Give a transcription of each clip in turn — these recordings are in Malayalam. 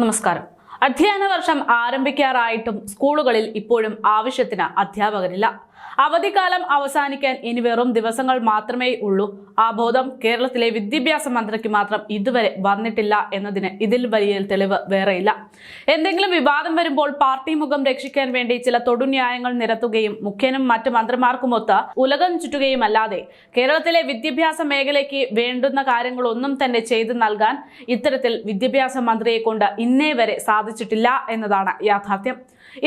നമസ്കാരം. അധ്യയന വർഷം ആരംഭിക്കാറായിട്ടും സ്കൂളുകളിൽ ഇപ്പോഴും ആവശ്യത്തിന് അധ്യാപകരില്ല. അവധിക്കാലം അവസാനിക്കാൻ ഇനി വെറും ദിവസങ്ങൾ മാത്രമേ ഉള്ളൂ. ആ ബോധം കേരളത്തിലെ വിദ്യാഭ്യാസ മന്ത്രിക്ക് മാത്രം ഇതുവരെ വന്നിട്ടില്ല എന്നതിന് ഇതിൽ വലിയ തെളിവ് വേറെയില്ല എന്തെങ്കിലും വിവാദം വരുമ്പോൾ പാർട്ടി മുഖം രക്ഷിക്കാൻ വേണ്ടി ചില തൊടുന്യായങ്ങൾ നിരത്തുകയും മുഖ്യനും മറ്റു മന്ത്രിമാർക്കുമൊത്ത് ഉലകം ചുറ്റുകയുമല്ലാതെ കേരളത്തിലെ വിദ്യാഭ്യാസ മേഖലയ്ക്ക് വേണ്ടുന്ന കാര്യങ്ങളൊന്നും തന്നെ ചെയ്തു നൽകാൻ ഇത്തരത്തിൽ വിദ്യാഭ്യാസ മന്ത്രിയെ കൊണ്ട് ഇന്നേ വരെ സാധിച്ചിട്ടില്ല എന്നതാണ് യാഥാർത്ഥ്യം.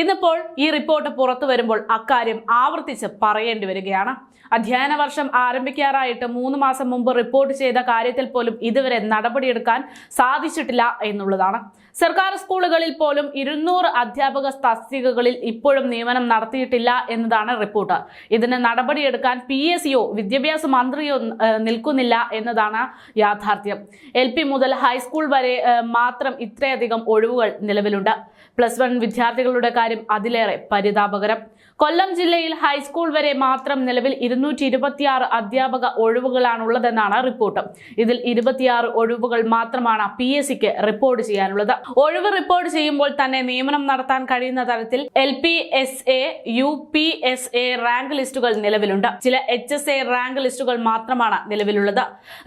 ഇന്നിപ്പോൾ ഈ റിപ്പോർട്ട് പുറത്തു വരുമ്പോൾ അക്കാര്യം ആവർത്തിച്ച് പറയേണ്ടി വരികയാണ്. അധ്യയന വർഷം ആരംഭിക്കാറായിട്ട് മൂന്ന് മാസം മുമ്പ് റിപ്പോർട്ട് ചെയ്ത കാര്യത്തിൽ പോലും ഇതുവരെ നടപടിയെടുക്കാൻ സാധിച്ചിട്ടില്ല എന്നുള്ളതാണ്. സർക്കാർ സ്കൂളുകളിൽ പോലും ഇരുന്നൂറ് അധ്യാപക തസ്തികകളിൽ ഇപ്പോഴും നിയമനം നടത്തിയിട്ടില്ല എന്നതാണ് റിപ്പോർട്ട് ഇതിന് നടപടിയെടുക്കാൻ പി എസ് സിയോ വിദ്യാഭ്യാസ മന്ത്രിയോ നിൽക്കുന്നില്ല എന്നതാണ് യാഥാർത്ഥ്യം. എൽ പി മുതൽ ഹൈസ്കൂൾ വരെ മാത്രം ഇത്രയധികം ഒഴിവുകൾ നിലവിലുണ്ട്. പ്ലസ് വൺ വിദ്യാർത്ഥികളുടെ കാര്യം അതിലേറെ പരിതാപകരം. കൊല്ലം ജില്ലയിൽ ഹൈസ്കൂൾ വരെ മാത്രം നിലവിൽ ഇരുന്നൂറ്റി ഇരുപത്തിയാറ് അധ്യാപക ഒഴിവുകളാണുള്ളതെന്നാണ് റിപ്പോർട്ട്. ഇതിൽ ഇരുപത്തിയാറ് ഒഴിവുകൾ മാത്രമാണ് പി എസ് സിക്ക് റിപ്പോർട്ട് ചെയ്യാനുള്ളത്. ഒഴിവ് റിപ്പോർട്ട് ചെയ്യുമ്പോൾ തന്നെ നിയമനം നടത്താൻ കഴിയുന്ന തരത്തിൽ L P S A U P S A rank ലിസ്റ്റുകൾ നിലവിലുണ്ട്. ചില എച്ച് എസ് എ റാങ്ക് ലിസ്റ്റുകൾ മാത്രമാണ് നിലവിലുള്ളത്.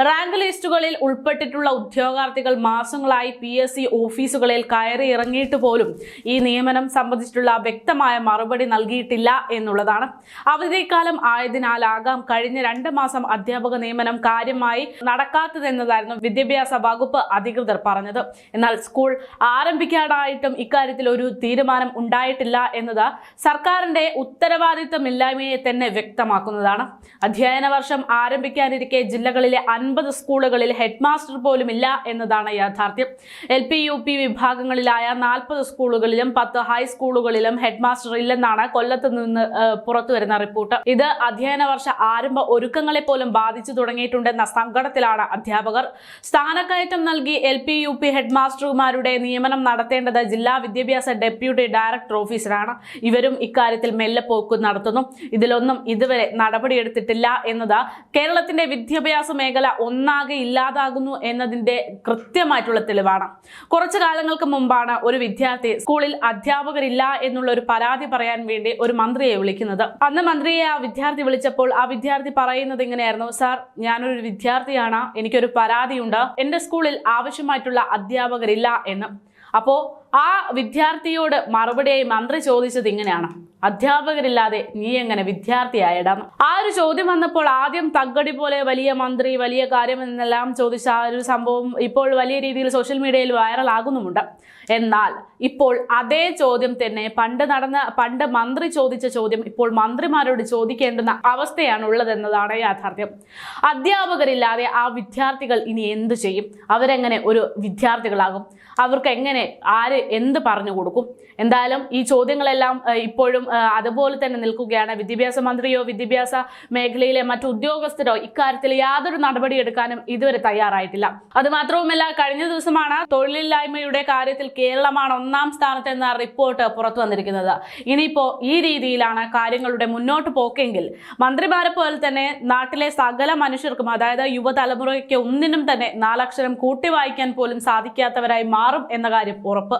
റാങ്ക് ലിസ്റ്റുകളിൽ ഉൾപ്പെട്ടിട്ടുള്ള ഉദ്യോഗാർത്ഥികൾ മാസങ്ങളായി പി എസ് സി ഓഫീസുകളിൽ കയറി ഇറങ്ങിയിട്ട് പോലും ഈ നിയമനം സംബന്ധിച്ചിട്ടുള്ള വ്യക്തമായ മറുപടി നൽകിയിട്ടില്ല എന്നുള്ളതാണ് അവധിക്കാലം ആയതിനാലാകാം കഴിഞ്ഞ രണ്ട് മാസം അധ്യാപക നിയമനം കാര്യമായി നടക്കാത്തതെന്നതായിരുന്നു വിദ്യാഭ്യാസ വകുപ്പ് അധികൃതർ പറഞ്ഞത്. എന്നാൽ സ്കൂൾ ആരംഭിക്കാനായിട്ടും ഇക്കാര്യത്തിൽ ഒരു തീരുമാനം ഉണ്ടായിട്ടില്ല എന്നത് സർക്കാരിന്റെ ഉത്തരവാദിത്തമില്ലായ്മയെ തന്നെ വ്യക്തമാക്കുന്നതാണ്. അധ്യയന വർഷം ആരംഭിക്കാനിരിക്കെ ജില്ലകളിലെ അൻപത് സ്കൂളുകളിൽ ഹെഡ് മാസ്റ്റർ പോലും ഇല്ല എന്നതാണ് യാഥാർത്ഥ്യം. എൽ പി യു പി വിഭാഗങ്ങളിലായ നാൽപ്പത് സ്കൂളുകളിലും പത്ത് ഹൈസ്കൂളുകളിലും ഹെഡ് മാസ്റ്റർ ഇല്ലെന്നാണ് കൊല്ലത്ത് നിന്ന് ഏഹ്, പുറത്തുവരുന്ന റിപ്പോർട്ട്. ഇത് അധ്യയന വർഷ ആരംഭ ഒരുക്കങ്ങളെ പോലും ബാധിച്ചു തുടങ്ങിയിട്ടുണ്ടെന്ന സങ്കടത്തിലാണ് അധ്യാപകർ. സ്ഥാനക്കയറ്റം നൽകി L P U P head മാസ്റ്റർമാരുടെ നിയമനം നടത്തേണ്ടത് ജില്ലാ വിദ്യാഭ്യാസ ഡെപ്യൂട്ടി ഡയറക്ടർ ഓഫീസറാണ് ഇവരും ഇക്കാര്യത്തിൽ മെല്ലെ പോക്ക് നടത്തുന്നു. ഇതിലൊന്നും ഇതുവരെ നടപടിയെടുത്തിട്ടില്ല എന്നത് കേരളത്തിന്റെ വിദ്യാഭ്യാസ മേഖല ഒന്നാകെ ഇല്ലാതാകുന്നു എന്നതിന്റെ കൃത്യമായിട്ടുള്ള തെളിവാണ്. കുറച്ചു കാലങ്ങൾക്ക് മുമ്പാണ് ഒരു വിദ്യാർത്ഥി സ്കൂളിൽ അധ്യാപകരില്ല എന്നുള്ള ഒരു പരാതി പറയാൻ വേണ്ടി ഒരു മന്ത്രിയെ വിളിക്കുന്നത്. അന്ന് മന്ത്രിയെ ആ വിദ്യാർത്ഥി വിളിച്ചപ്പോൾ ആ വിദ്യാർത്ഥി പറയുന്നത് ഇങ്ങനെയായിരുന്നു സാർ ഞാനൊരു വിദ്യാർത്ഥിയാണ് എനിക്കൊരു പരാതിയുണ്ട് എന്റെ സ്കൂളിൽ ആവശ്യമായിട്ടുള്ള അധ്യാപകരില്ല എന്ന്. അപ്പോ ആ വിദ്യാർത്ഥിയോട് മറുപടിയായി മന്ത്രി ചോദിച്ചത് ഇങ്ങനെയാണ്. അധ്യാപകരില്ലാതെ നീ എങ്ങനെ വിദ്യാർത്ഥിയായിടാം? ആ ഒരു ചോദ്യം വന്നപ്പോൾ ആദ്യം തగ్గടി പോലെ വലിയ മന്ത്രി വലിയ കാര്യം എന്നെല്ലാം ചോദിച്ച ആ ഒരു സംഭവം ഇപ്പോൾ വലിയ രീതിയിൽ സോഷ്യൽ മീഡിയയിൽ വൈറൽ ആകുന്നുമുണ്ട് എന്നാൽ ഇപ്പോൾ അതേ ചോദ്യം തന്നെ പണ്ട് നടന്ന പണ്ട് മന്ത്രി ചോദിച്ച ചോദ്യം ഇപ്പോൾ മന്ത്രിമാരോട് ചോദിക്കേണ്ടുന്ന അവസ്ഥയാണ് ഉള്ളതെന്നതാണ് യാഥാർത്ഥ്യം. അധ്യാപകരില്ലാതെ ആ വിദ്യാർത്ഥികൾ ഇനി എന്തു ചെയ്യും? അവരെങ്ങനെ ഒരു വിദ്യാർത്ഥികളാകും? അവർക്ക് എങ്ങനെ ആര് എന്ത് പറഞ്ഞു കൊടുക്കും? എന്തായാലും ഈ ചോദ്യങ്ങളെല്ലാം ഇപ്പോഴും അതുപോലെ തന്നെ നിൽക്കുകയാണ്. വിദ്യാഭ്യാസ മന്ത്രിയോ വിദ്യാഭ്യാസ മേഖലയിലെ മറ്റു ഉദ്യോഗസ്ഥരോ ഇക്കാര്യത്തിൽ യാതൊരു നടപടിയെടുക്കാനും ഇതുവരെ തയ്യാറായിട്ടില്ല. അതുമാത്രവുമല്ല കഴിഞ്ഞ ദിവസമാണ് തൊഴിലില്ലായ്മയുടെ കാര്യത്തിൽ കേരളമാണ് ഒന്നാം സ്ഥാനത്ത് എന്ന റിപ്പോർട്ട് പുറത്തു വന്നിരിക്കുന്നത്. ഇനിയിപ്പോ ഈ രീതിയിലാണ് കാര്യങ്ങളുടെ മുന്നോട്ട് പോക്കെങ്കിൽ മന്ത്രിമാരെ പോലെ തന്നെ നാട്ടിലെ സകല മനുഷ്യർക്കും അതായത് യുവതലമുറയ്ക്ക് ഒന്നിനും തന്നെ നാലക്ഷരം കൂട്ടി വായിക്കാൻ പോലും സാധിക്കാത്തവരായി മാറും എന്ന കാര്യം ഉറപ്പ്.